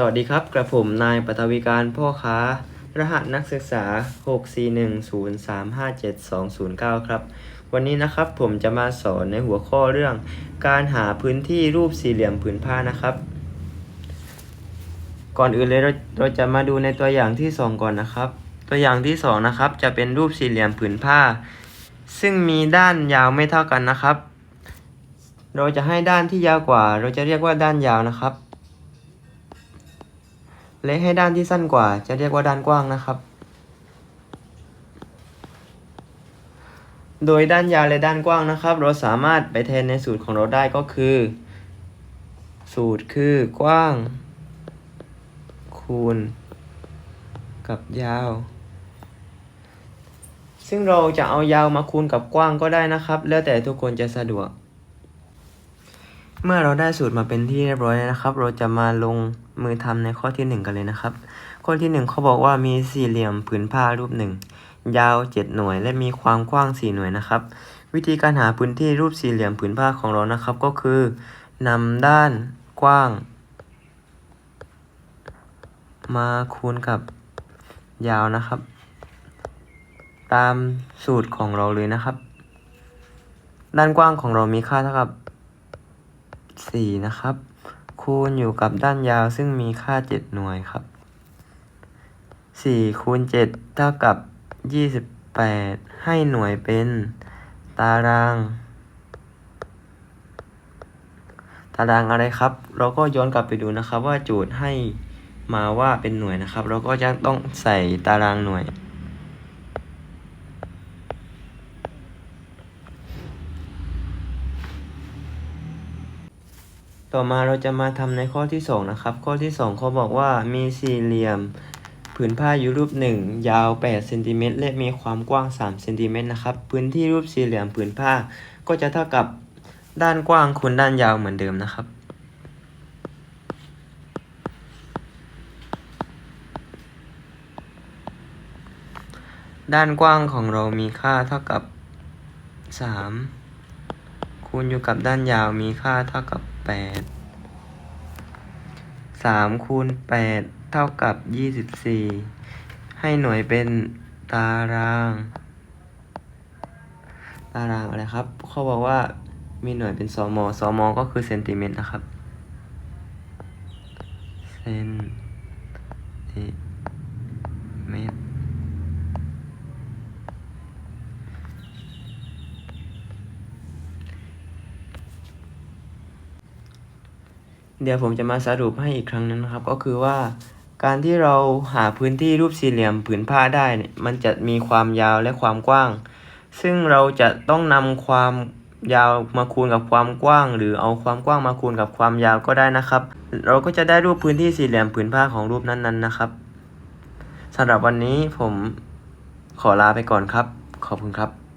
สวัสดีครับ กระผมนายปฐวิการพ่อค้า รหัสนักศึกษา 6410357209 ครับ วันนี้นะครับผมจะมาสอนในหัวข้อเรื่อง การหาพื้นที่รูปสี่เหลี่ยมผืนผ้านะครับ ก่อนอื่นเลยเราเราจะมาดูในตัวอย่างที่สองก่อนนะครับ ตัวอย่างที่สองนะครับ จะเป็นรูปสี่เหลี่ยมผืนผ้า ซึ่งมีด้านยาวไม่เท่ากันนะครับ เราจะให้ด้านที่ยาวกว่า เราจะเรียกว่าด้านยาวนะครับ และให้ด้านที่สั้นกว่า จะเรียกว่าด้านกว้างนะครับ โดยด้านยาวและด้านกว้างนะครับ เราสามารถไปแทนในสูตรของเราได้ก็คือ สูตรคือกว้าง คูณ กับยาว ซึ่งเราจะเอายาวมาคูณกับกว้างก็ได้นะครับ แล้วแต่ทุกคนจะสะดวก เมื่อเราได้สูตรมาเป็นที่เรียบร้อยแล้วนะครับ เราจะมาลงมือทำในข้อที่หนึ่งกันเลยนะครับ ข้อที่หนึ่งเขาบอกว่ามีสี่เหลี่ยมผืนผ้ารูปหนึ่งยาวเจ็ดหน่วย และมีความกว้างสี่หน่วยนะครับ วิธีการหาพื้นที่รูปสี่เหลี่ยมผืนผ้าของเรานะครับ ก็คือนำด้านกว้าง มาคูณกับยาวนะครับ ตามสูตรของเราเลยนะครับ ด้านกว้างของเรามีค่าเท่ากับ สี่นะครับ คูณอยู่กับด้านยาวซึ่งมีค่าเจ็ดหน่วยครับสี่คูณเจ็ดเท่ากับยี่สิบแปดให้หน่วยเป็น ตาราง ตารางอะไรครับ เราก็ย้อนกลับไปดูนะครับว่าโจทย์ให้มาว่าเป็นหน่วยนะครับ เราก็จะต้องใส่ตารางหน่วย ต่อมาเราจะมาทำในข้อที่สองนะครับ ข้อที่สองเขาบอกว่ามีสี่เหลี่ยม ผืนผ้าอยู่รูปหนึ่งยาว8เซนติเมตรและมีความกว้าง3เซนติเมตรนะครับ พื้นที่รูปสี่เหลี่ยมผืนผ้า ก็จะเท่ากับด้านกว้างคูณด้านยาวเหมือนเดิมนะครับ ด้านกว้างของเรามีค่าเท่ากับ 3 คูณอยู่กับด้านยาวมีค่าเท่ากับ 8 3คูณ8เท่ากับ24ให้หน่วยเป็นตาราง ตารางอะไรครับ เขาบอกว่ามีหน่วยเป็นสมสมก็คือเซนติเมตรนะครับเซนติเมตร เดี๋ยวผมจะมาสรุปให้อีกครั้งนึงนะครับ ก็คือว่า การที่เราหาพื้นที่รูปสี่เหลี่ยมผืนผ้าได้เนี่ยมันจะมีความยาวและความกว้าง ซึ่งเราจะต้องนำความยาวมาคูณกับความกว้าง หรือเอาความกว้างมาคูณกับความยาวก็ได้นะครับ เราก็จะได้รูปพื้นที่สี่เหลี่ยมผืนผ้าของรูปนั้นๆนะครับสำหรับวันนี้ผมขอลาไปก่อนครับ ขอบคุณครับ